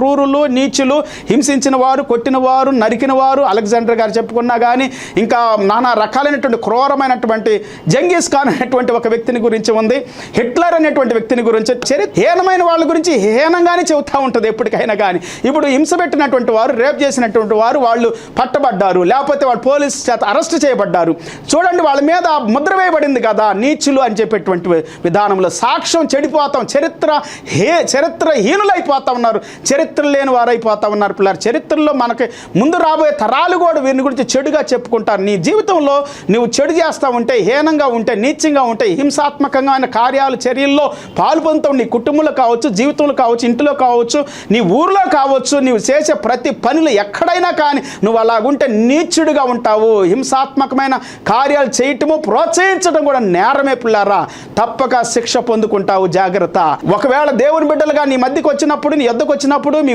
క్రూరులు నీచులు హింసించిన వారు కొట్టిన వారు నరికిన వారు అలెగ్జాండర్ గారు చెప్పుకున్నా కానీ ఇంకా నానా రకాలైనటువంటి క్రూరమైనటువంటి జంగీస్ ఖాన్ అనేటువంటి ఒక వ్యక్తిని గురించి ఉంది. హిట్లర్ అనేటువంటి వ్యక్తిని గురించి చరి హీనమైన వాళ్ళ గురించి హీనంగానే చెబుతూ ఉంటుంది ఎప్పటికైనా కానీ ఇప్పుడు హింస పెట్టినటువంటి వారు రేప్ చేసినటువంటి వారు వాళ్ళు పట్టబడ్డారు. లేకపోతే వాళ్ళు పోలీస్ చేత అరెస్ట్ చేయబడ్డారు. చూడండి వాళ్ళ మీద ముద్ర వేయబడింది కదా నీచులు అని చెప్పేటువంటి విధానంలో. సాక్ష్యం చెడిపోతాం చరిత్ర హే చరిత్రహీనులైపోతా ఉన్నారు. చరిత్ర చరిత్ర లేని వారైపోతా ఉన్నారు పిల్లలు. చరిత్రలో మనకి ముందు రాబోయే తరాలు కూడా వీరిని గురించి చెడుగా చెప్పుకుంటారు. నీ జీవితంలో నువ్వు చెడు చేస్తూ ఉంటే హీనంగా ఉంటే నీచంగా ఉంటే హింసాత్మకమైన కార్యాలు చర్యల్లో పాలు పొందుతావు నీ కుటుంబంలో కావచ్చు జీవితంలో కావచ్చు ఇంటిలో కావచ్చు నీ ఊర్లో కావచ్చు నువ్వు చేసే ప్రతి పనులు ఎక్కడైనా కానీ నువ్వు అలాగుంటే నీచుడుగా ఉంటావు. హింసాత్మకమైన కార్యాలు చేయటము ప్రోత్సహించడం కూడా నేరమే పిల్లారా. తప్పక శిక్ష పొందుకుంటావు జాగ్రత్త. ఒకవేళ దేవుని బిడ్డలుగా నీ మధ్యకి వచ్చినప్పుడు నీ ఎద్దకు వచ్చినప్పుడు